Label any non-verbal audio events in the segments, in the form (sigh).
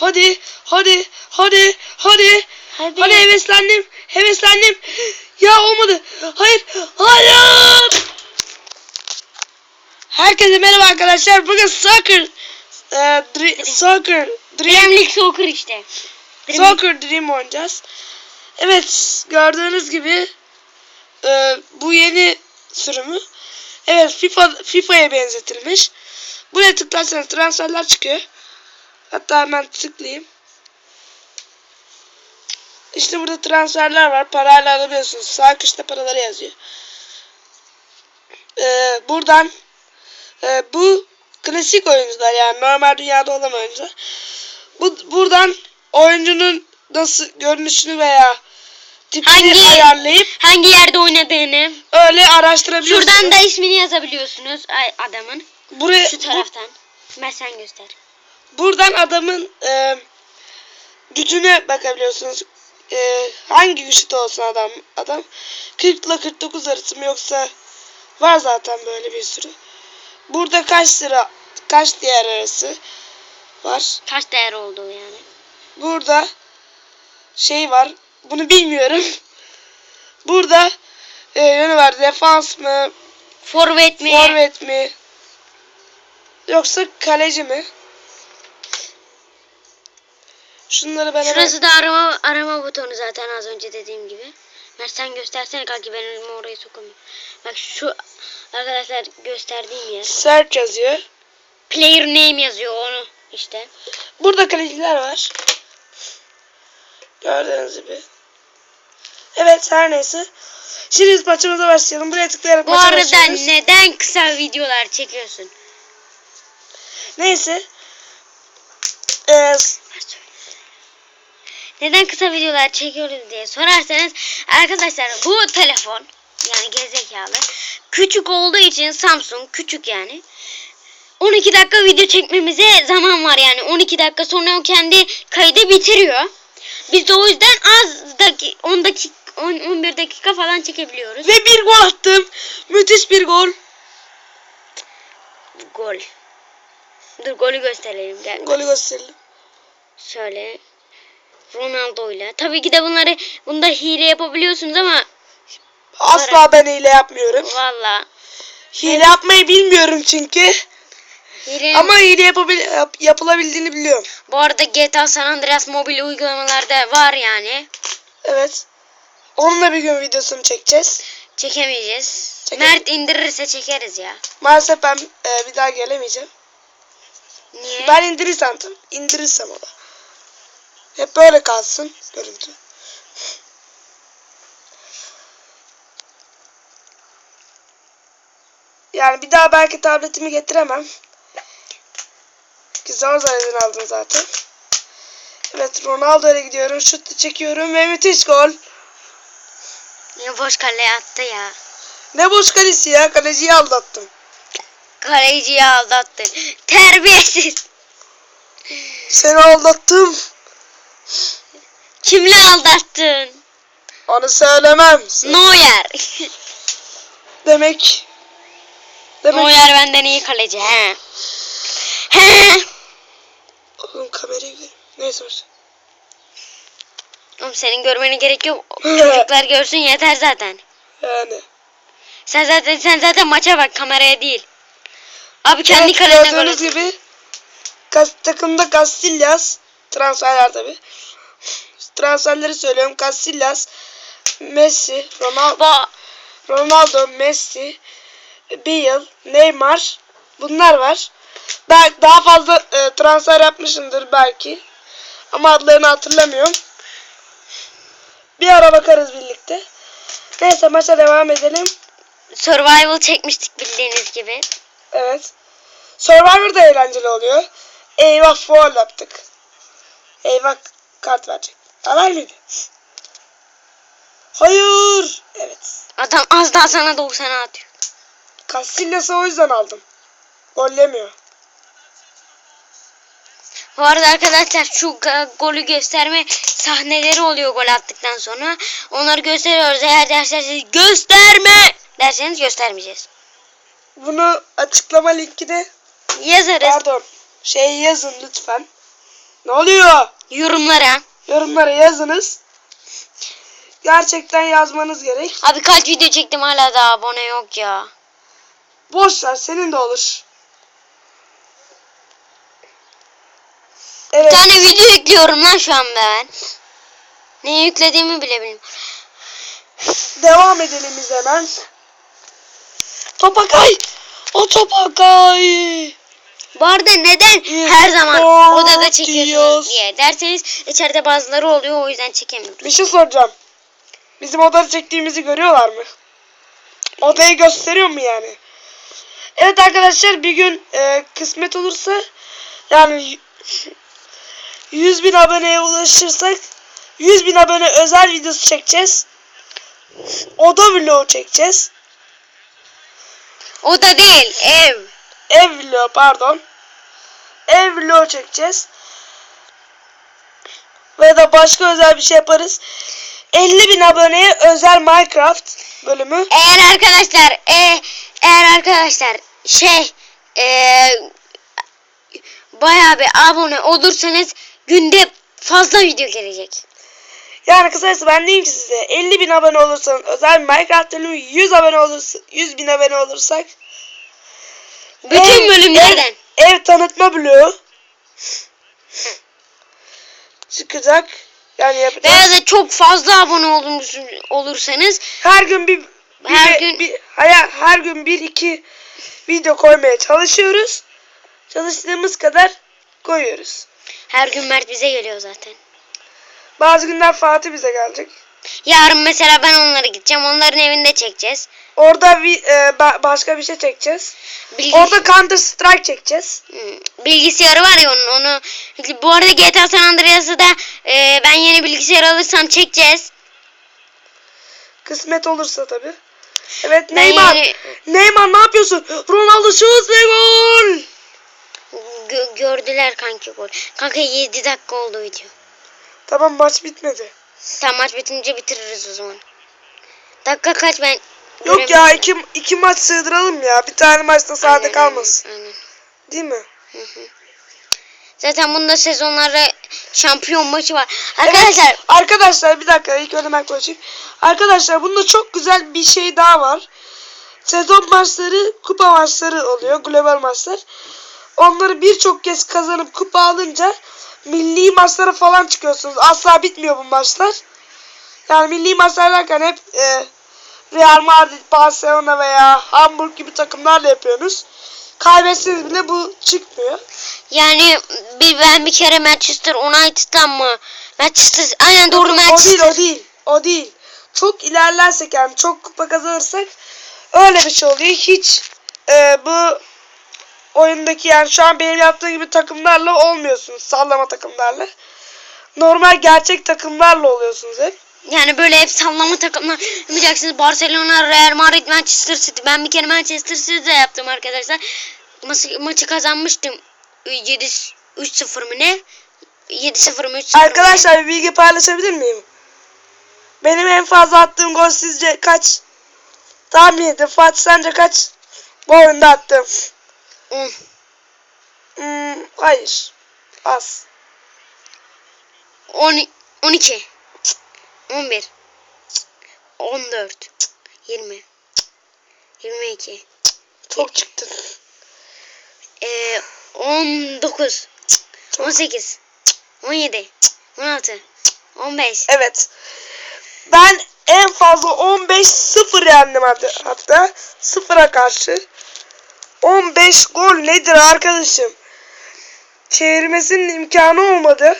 Hadi, hadi, hadi, hadi. Hadi. Hadi heveslendim, heveslendim. Ya olmadı. Hayır, hayır. Herkese merhaba arkadaşlar. Bugün soccer, e, dri- soccer, dream, Premier League Soccer işte. Dream soccer dream oynayacağız. Evet, gördüğünüz gibi e, bu yeni sürümü. Evet, FIFA FIFA'ya benzetilmiş. Buraya tıklarsanız transferler çıkıyor. Hatta hemen tıklayayım. İşte burada transferler var. Parayla alabiliyorsunuz. Sağ köşede paraları yazıyor. Ee, buradan e, bu klasik oyuncular yani normal dünyada olan oyuncular. Bu buradan oyuncunun nasıl görünüşünü veya tipini Hangi- ayarlayıp Hangi yerde oynadığını. öyle araştırabiliyorsunuz. Şuradan da ismini yazabiliyorsunuz adamın. buraya Şu bu- taraftan. Ben sen göster. Buradan adamın e, gücüne bakabiliyorsunuz. E, hangi güçte olsun adam adam 40 ile 49 arası mı yoksa var zaten böyle bir sürü. Burada kaç lira kaç diğer arası var. Kaç değer olduğu yani. Burada şey var. Bunu bilmiyorum. (laughs) Burada e, yönü var. Defans mı? Forvet mi? Forvet mi? Yoksa kaleci mi? Şunları ben hemen... Şurası da arama arama butonu zaten az önce dediğim gibi. Mert sen göstersene kanki ben elimi oraya sokamıyorum. Bak şu arkadaşlar gösterdiğim yer. Search yazıyor. Player name yazıyor onu işte. Burada kaleciler var. Gördüğünüz gibi. Evet her neyse. Şimdi biz maçımıza başlayalım. Buraya tıklayarak Bu maça arada başlıyoruz. neden kısa videolar çekiyorsun? Neyse. Ee, Neden kısa videolar çekiyoruz diye sorarsanız arkadaşlar bu telefon yani gerizekalı küçük olduğu için Samsung küçük yani 12 dakika video çekmemize zaman var yani 12 dakika sonra o kendi kaydı bitiriyor. Biz de o yüzden az daki 10 dakika 10 11 dakika falan çekebiliyoruz. ve bir gol attım. Müthiş bir gol. Gol. Dur golü gösterelim gel. Golü gösterelim. Şöyle Ronaldo'yla. Tabii ki de bunları bunda hile yapabiliyorsunuz ama Asla ben hile yapmıyorum. valla Hile yapmayı bilmiyorum çünkü. hile Ama hile yapabil yap- yapılabildiğini biliyorum. bu arada GTA San Andreas mobil uygulamalarda var yani. Evet. Onunla bir gün videosunu çekeceğiz. Çekemeyeceğiz. Çekelim. Mert indirirse çekeriz ya. Maalesef ben e, bir daha gelemeyeceğim. Niye? Ben indirirsem tabii. indirirsem o da. Hep böyle kalsın görüntü. Yani bir daha belki tabletimi getiremem. Ki zor zor izin aldım zaten. Evet Ronaldo'ya gidiyorum. Şut çekiyorum ve müthiş gol. Niye boş kaleye attı ya? Ne boş kalesi ya. Kaleciyi aldattım. Kaleciyi aldattı. Terbiyesiz. Seni aldattım. Kimle aldattın? Onu söylemem. Neuer. (laughs) Demek. Demek. Neuer benden iyi kaleci he. He. Oğlum kamerayı gör. Neyse boş. Oğlum senin görmene gerek yok. (laughs) Çocuklar görsün yeter zaten. Yani. Sen zaten sen zaten maça bak kameraya değil. Abi kendi Evet, kalene gördüğünüz gibi kas, takımda Casillas transferler tabi. Transferleri söylüyorum. Casillas, Messi, Ronaldo, Ronaldo, Messi, Bale, Neymar bunlar var. Ben daha fazla e, transfer yapmışımdır belki. Ama adlarını hatırlamıyorum. Bir ara bakarız birlikte. Neyse maça devam edelim. survival çekmiştik bildiğiniz gibi. Evet. Survivor da eğlenceli oluyor. Eyvah foul yaptık. Eyvah kart verecek. Mıydı? Hayır. Evet. Adam az daha sana 90 atıyor. Casillas'ı o yüzden aldım. Gollemiyor. Bu arada arkadaşlar şu golü gösterme sahneleri oluyor gol attıktan sonra. Onları gösteriyoruz. Eğer derseniz gösterme derseniz göstermeyeceğiz. Bunu açıklama linkine Yazarız. pardon şey yazın lütfen. Ne oluyor? Yorumlara. Yorumlara yazınız. Gerçekten yazmanız gerek. Abi kaç video çektim hala daha abone yok ya. Boş ver senin de olur. Evet. Bir tane video yüklüyorum lan şu an ben. Ne yüklediğimi bile bilmiyorum. Devam edelim biz hemen. Topakay. O Topakay. Bu arada neden her zaman odada çekiyorsunuz diye derseniz içeride bazıları oluyor o yüzden çekemiyoruz. Bir şey soracağım. Bizim odada çektiğimizi görüyorlar mı? Odayı gösteriyor mu yani? Evet arkadaşlar bir gün e, kısmet olursa yani y- 100 bin aboneye ulaşırsak 100 bin abone özel videosu çekeceğiz. Oda vlogu çekeceğiz. Oda değil ev. Ev vlogu pardon. Ev vlogu çekeceğiz. Ve de başka özel bir şey yaparız. 50 bin aboneye özel Minecraft bölümü. Eğer arkadaşlar e, eğer arkadaşlar şey e, bayağı bir abone olursanız günde fazla video gelecek. Yani kısacası ben diyeyim ki size 50 bin abone olursanız özel Minecraft bölümü 100 abone olursa 100 bin abone olursak Bütün ev- bölümlerden. Ev, ev tanıtma bloğu çıkacak. Yani yapacağız. Veya da çok fazla abone olmuş, olursanız Her gün bir, bir Her gün- bir- her, her gün bir iki video koymaya çalışıyoruz. Çalıştığımız kadar koyuyoruz. her gün Mert bize geliyor zaten. Bazı günler Fatih bize gelecek. Yarın mesela ben onlara gideceğim. Onların evinde çekeceğiz. Orada bir e, ba- başka bir şey çekeceğiz. Bilgi- Orada Counter Strike çekeceğiz. Hmm, bilgisayarı var ya onun onu bu arada GTA San Andreas'ı da e, ben yeni bilgisayar alırsam çekeceğiz. Kısmet olursa tabi. Evet Ben Neymar. yani- Neymar ne yapıyorsun? Ronaldo şut ve gol. Gö- gördüler kanki gol. Kanka 7 dakika oldu video. Tamam maç bitmedi. Tam maç bitince bitiririz o zaman. Dakika kaç ben Yok ya iki, iki maç sığdıralım ya. Bir tane maçta sade kalmasın. aynen, aynen. Değil mi? Hı hı. Zaten bunda sezonlarda şampiyon maçı var. Arkadaşlar Evet, arkadaşlar bir dakika ilk önce ben konuşayım. Arkadaşlar bunda çok güzel bir şey daha var. Sezon maçları, kupa maçları oluyor. Global maçlar. Onları birçok kez kazanıp kupa alınca milli maçlara falan çıkıyorsunuz. Asla bitmiyor bu maçlar. Yani milli maçlar derken hep e, Real Madrid, Barcelona veya Hamburg gibi takımlarla yapıyorsunuz. Kaybetseniz bile bu çıkmıyor. yani bir ben bir kere Manchester United'dan mı? Manchester aynen doğru O değil Manchester. o değil. O değil. Çok ilerlersek yani çok kupa kazanırsak öyle bir şey oluyor. Hiç e, bu oyundaki yani şu an benim yaptığım gibi takımlarla olmuyorsunuz. Sallama takımlarla. Normal gerçek takımlarla oluyorsunuz hep. Yani böyle hep sallama takımlar yapacaksınız. Barcelona, Real Madrid, Manchester City. Ben bir kere Manchester City'de yaptım arkadaşlar. Maçı, maçı kazanmıştım. 7 3-0 mı ne? 7-0 mı 3-0 mı ne? Arkadaşlar bir bilgi paylaşabilir miyim? Benim en fazla attığım gol sizce kaç? Tahmin edin. Fatih sence kaç? Bu oyunda attım. 10. Hmm, hayır. Az. 10 12 11 14 20 22 Çok çıktı. Ee, 19 18 17 16 15 Evet. Ben en fazla 15-0 yendim hatta. hatta. Sıfıra karşı. 15 gol nedir arkadaşım? Çevirmesinin imkanı olmadı.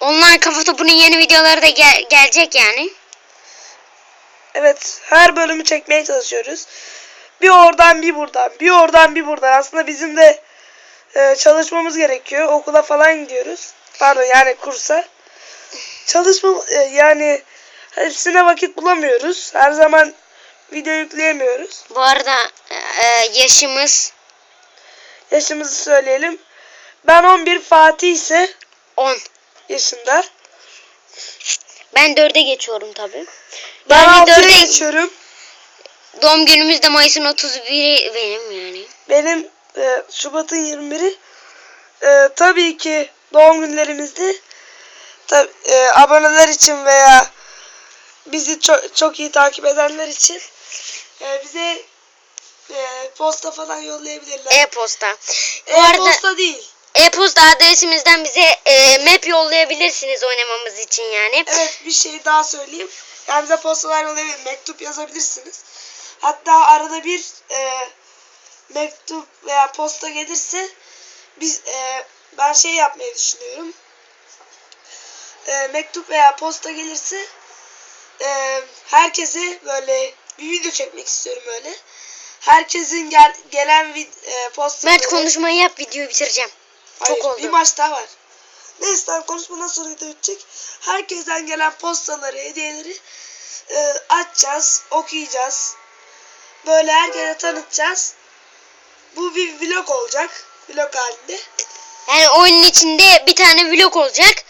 Online kafa topunun yeni videoları da gel- gelecek yani. Evet her bölümü çekmeye çalışıyoruz. Bir oradan bir buradan. Bir oradan bir buradan. Aslında bizim de e, çalışmamız gerekiyor. Okula falan gidiyoruz. Pardon yani kursa. Çalışma e, yani hepsine vakit bulamıyoruz. Her zaman video yükleyemiyoruz. Bu arada e, yaşımız Yaşımızı söyleyelim. Ben 11 Fatih ise 10. yaşında. Ben 4'e geçiyorum tabi. Ben Yani 6'ya 4'e geçiyorum. doğum günümüz de Mayıs'ın 31'i benim yani. Benim e, Şubat'ın 21'i tabii ki doğum günlerimizde tabii, e, aboneler için veya bizi çok, çok iyi takip edenler için e, bize e, posta falan yollayabilirler. E-posta. Bu arada E-posta değil. e-posta adresimizden bize e, map yollayabilirsiniz oynamamız için yani. Evet bir şey daha söyleyeyim. Yani bize postalar yollayabilir, mektup yazabilirsiniz. Hatta arada bir e, mektup veya posta gelirse biz e, ben şey yapmayı düşünüyorum. E, mektup veya posta gelirse e, herkese böyle bir video çekmek istiyorum öyle. Herkesin gel, gelen vid, e, postaları... Mert konuşmayı yap videoyu bitireceğim. Hayır, Çok oldu. bir maç daha var. Neyse tamam konuşmadan sonra video bitecek. Herkesten gelen postaları, hediyeleri e, açacağız, okuyacağız. Böyle herkese tanıtacağız. Bu bir vlog olacak. Vlog halinde. Yani oyunun içinde bir tane vlog olacak.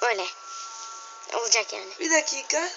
Öyle. Olacak yani. Bir dakika.